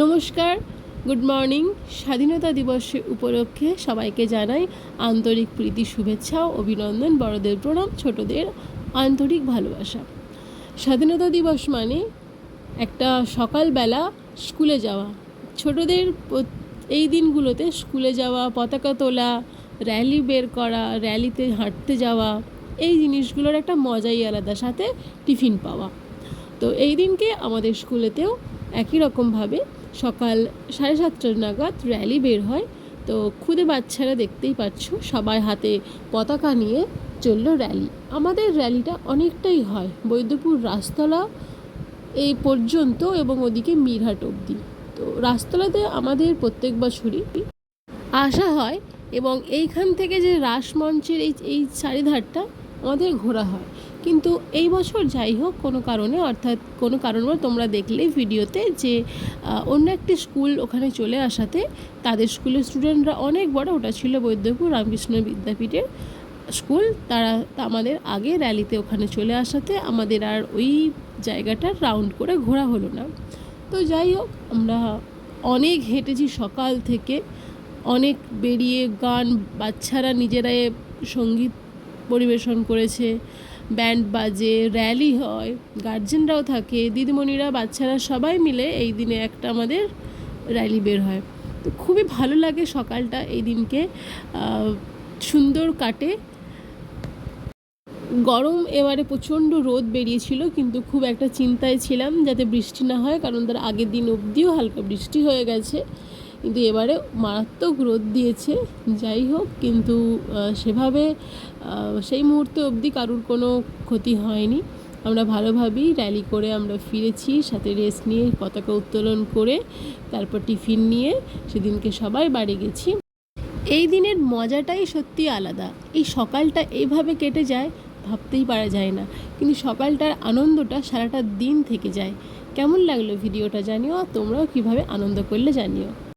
নমস্কার। Good morning. স্বাধীনতা দিবস উপলক্ষে সবাইকে জানাই আন্তরিক প্রীতি, শুভেচ্ছা অভিনন্দন, বড়দের প্রণাম, ছোটদের আন্তরিক ভালোবাসা। স্বাধীনতা দিবস মানে একটা সকালবেলা স্কুলে যাওয়া। ছোটদের এই দিনগুলোতে স্কুলে যাওয়া, পতাকা তোলা, র্যালি বের করা, র্যালিতে হাঁটতে যাওয়া, এই জিনিসগুলোর একটা মজাই আলাদা, সাথে টিফিন পাওয়া। তো এই দিনকে আমাদের স্কুলেতেও একই রকমভাবে সকাল সাড়ে সাতটার নাগাদ র্যালি বের হয়। তো খুদে বাচ্চারা দেখতেই পাচ্ছ সবাই হাতে পতাকা নিয়ে চলল র্যালি। আমাদের র্যালিটা অনেকটাই হয়, বৈদ্যপুর রাস্তলা এই পর্যন্ত এবং ওদিকে মিরহাট অবধি। তো রাস্তলাতে আমাদের প্রত্যেক বছরই আসা হয় এবং এইখান থেকে যে রাসমঞ্চের এই এই চারিধারটা আমাদের ঘোরা হয়। কিন্তু এই বছর যাই হোক, কোনো কারণে, অর্থাৎ কোনো কারণবশ তোমরা দেখলে ভিডিওতে যে অন্য একটি স্কুল ওখানে চলে আসাতে তাদের স্কুলের স্টুডেন্টরা অনেক বড়, ওটা ছিল বৈদ্যপুর রামকৃষ্ণ বিদ্যাপীঠের স্কুল। তারা আমাদের আগে র্যালিতে ওখানে চলে আসাতে আমাদের আর ওই জায়গাটা রাউন্ড করে ঘোরা হলো না। তো যাই হোক, আমরা অনেক হেঁটেছি সকাল থেকে। অনেক বেরিয়ে গান, বাচ্চারা নিজেরাই সংগীত পরিবেশন করেছে। ব্যান্ড বাজে, র্যালি হয়, গার্জেনরাও থাকে, দিদিমণিরা, বাচ্চারা সবাই মিলে এই দিনে একটা আমাদের র্যালি বের হয়। তো খুবই ভালো লাগে সকালটা, এই দিনকে। সুন্দর কাটে। গরম এবারে প্রচণ্ড রোদ বেরিয়েছিল, কিন্তু খুব একটা চিন্তায় ছিলাম যাতে বৃষ্টি না হয়, কারণ তার আগের দিন অবধিও হালকা বৃষ্টি হয়ে গেছে। কিন্তু এবারে মারাত্মক রোদ দিয়েছে, যাই হোক, কিন্তু সেভাবে সেই মুহূর্তে অবধি কারুর কোনো ক্ষতি হয়নি। আমরা ভালোভাবেই র্যালি করে আমরা ফিরেছি, সাথে রেস্ট নিয়ে পতাকা উত্তোলন করে, তারপর টিফিন নিয়ে সেদিনকে সবাই বাড়ি গেছি। এই দিনের মজাটাই সত্যি আলাদা। এই সকালটা এইভাবে কেটে যায়, ভাবতেই পারা যায় না। কিন্তু সকালটার আনন্দটা সারাটা দিন থেকে যায়। কেমন লাগল ভিডিওটা জানিও আর তোমরাও কীভাবে আনন্দ করলে জানিও।